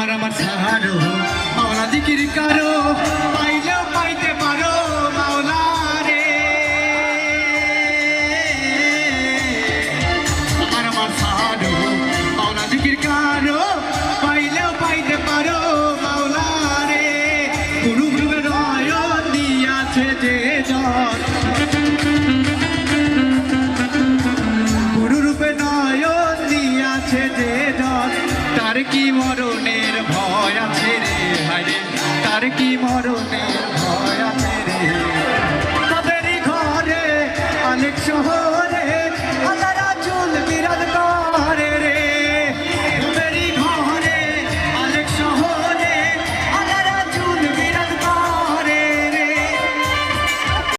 কারও মাওলা জিকির কারও, পাইলেও পাইতে পারো মাওলা রে আর আমার সাধু মাওলা জিকির কারও, পাইলেও পাইতে পারো মাওলা রে গুরু গুরুবের নয়ন দিয়াছে যে জন তার কি মরণের ভয় আছে রে? হায়রে তার কি মরণের